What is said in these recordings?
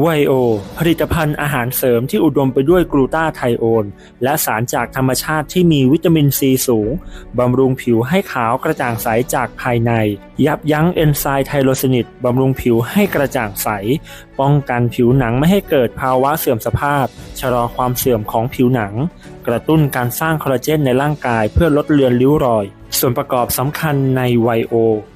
ไวโอ ผลิตภัณฑ์อาหารเสริมที่อุดมไปด้วยกลูตาไทโอน และสารจากธรรมชาติที่มีวิตามินซีสูง บำรุงผิวให้ขาวกระจ่างใสจากภายใน ยับยั้งเอนไซม์ไทโรซินิดบำรุงผิวให้กระจ่างใส ป้องกันผิวหนังไม่ให้เกิดภาวะเสื่อมสภาพ ชะลอความเสื่อมของผิวหนัง กระตุ้นการสร้างคอลลาเจนในร่างกายเพื่อลดเลือนริ้วรอย ส่วนประกอบสำคัญในไวโอ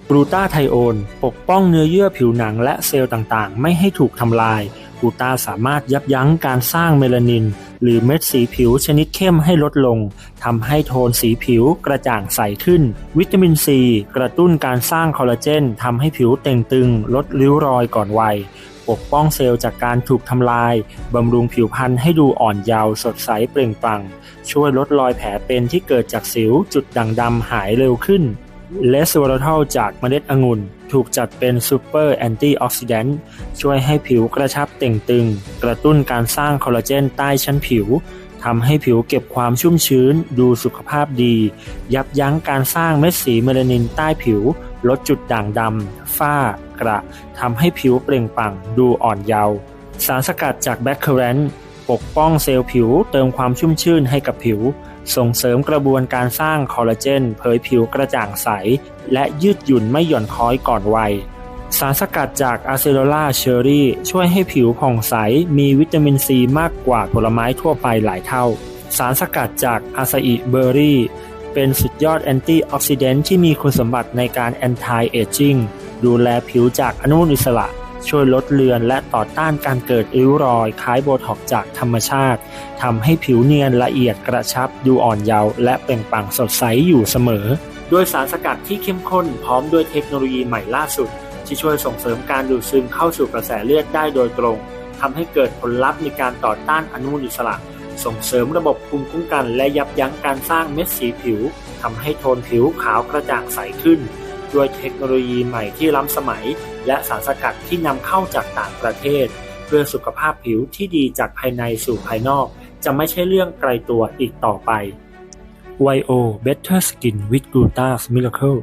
กลูตาไทโอน ปกป้องเนื้อเยื่อผิวหนังและเซลล์ต่างๆ ไม่ให้ถูกทำลายกลูตาสามารถยับยั้งการสร้างเมลานิน หรือเม็ดสีผิวชนิดเข้มให้ลดลงทำให้โทนสีผิวกระจ่างใสขึ้น วิตามินซีกระตุ้นการสร้างคอลลาเจนทำให้ผิวเต่งตึง ลดริ้วรอยก่อนวัย ปกป้องเซลล์จากการถูกทำลาย บำรุงผิวพรรณให้ดูอ่อนเยาว์สดใสเปล่งปลั่ง ช่วยลดรอยแผลเป็นที่เกิดจากสิวจุดด่างดำหายเร็วขึ้นเลสโวลาทลจากเมล็ดองุ่น ถูกจัดเป็นซูเปอร์แอนตี้ออกซิแดนต์ช่วยให้ผิวกระชับเต่งตึง กระตุ้นการสร้างคอลลาเจนใต้ชั้นผิวทำให้ผิวเก็บความชุ่มชื้น ดูสุขภาพดี ยับยั้งการสร้างเม็ดสีเมลานินใต้ผิว ลดจุดด่างดำ ฝ้ากระทำให้ผิวเปล่งปลั่งดูอ่อนเยาว์ สารสกัดจากแบคเคอเรนปกป้องเซลล์ผิวเติมความชุ่มชื่นให้กับผิว ส่งเสริมกระบวนการสร้างคอลลาเจน เผยผิวกระจ่างใส และยืดหยุ่นไม่หย่อนคล้อยก่อนวัย สารสกัดจากอะเซโ l ล่าเชอรี่ ช่วยให้ผิวผ่องใส มีวิตามินซีมากกว่าผลไม้ทั่วไปหลายเท่า สารสกัดจากอาซาอิเบอร์รี่เป็นสุดยอดแอนตี้ออกซิเดนต์ที่มีคุณสมบัติในการแอนตี้เอจจิ้ง ดูแลผิวจากอนุมูลอิสระ ช่วยลดเลือนและต่อต้านการเกิดริ้วรอย คล้ายโบท็อกจากธรรมชาติทำให้ผิวเนียนละเอียดกระชับ ดูอ่อนเยาว์และเปล่งปลั่งสดใสอยู่เสมอ ด้วยสารสกัดที่เข้มข้นพร้อมด้วยเทคโนโลยีใหม่ล่าสุด ที่ช่วยส่งเสริมการดูดซึมเข้าสู่กระแสเลือดได้โดยตรงทำให้เกิดผลลัพธ์ในการต่อต้านอนุมูลอิสระส่งเสริมระบบภูมิคุ้มกันและยับยั้งการสร้างเม็ดสีผิวทำให้โทนผิวขาวกระจ่างใสขึ้น ด้วยเทคโนโลยีใหม่ที่ล้ำสมัย และสารสกัดที่นำเข้าจากต่างประเทศ เพื่อสุขภาพผิวที่ดีจากภายในสู่ภายนอก จะไม่ใช่เรื่องไกลตัวอีกต่อไป YO Better Skin with Glutas Miracle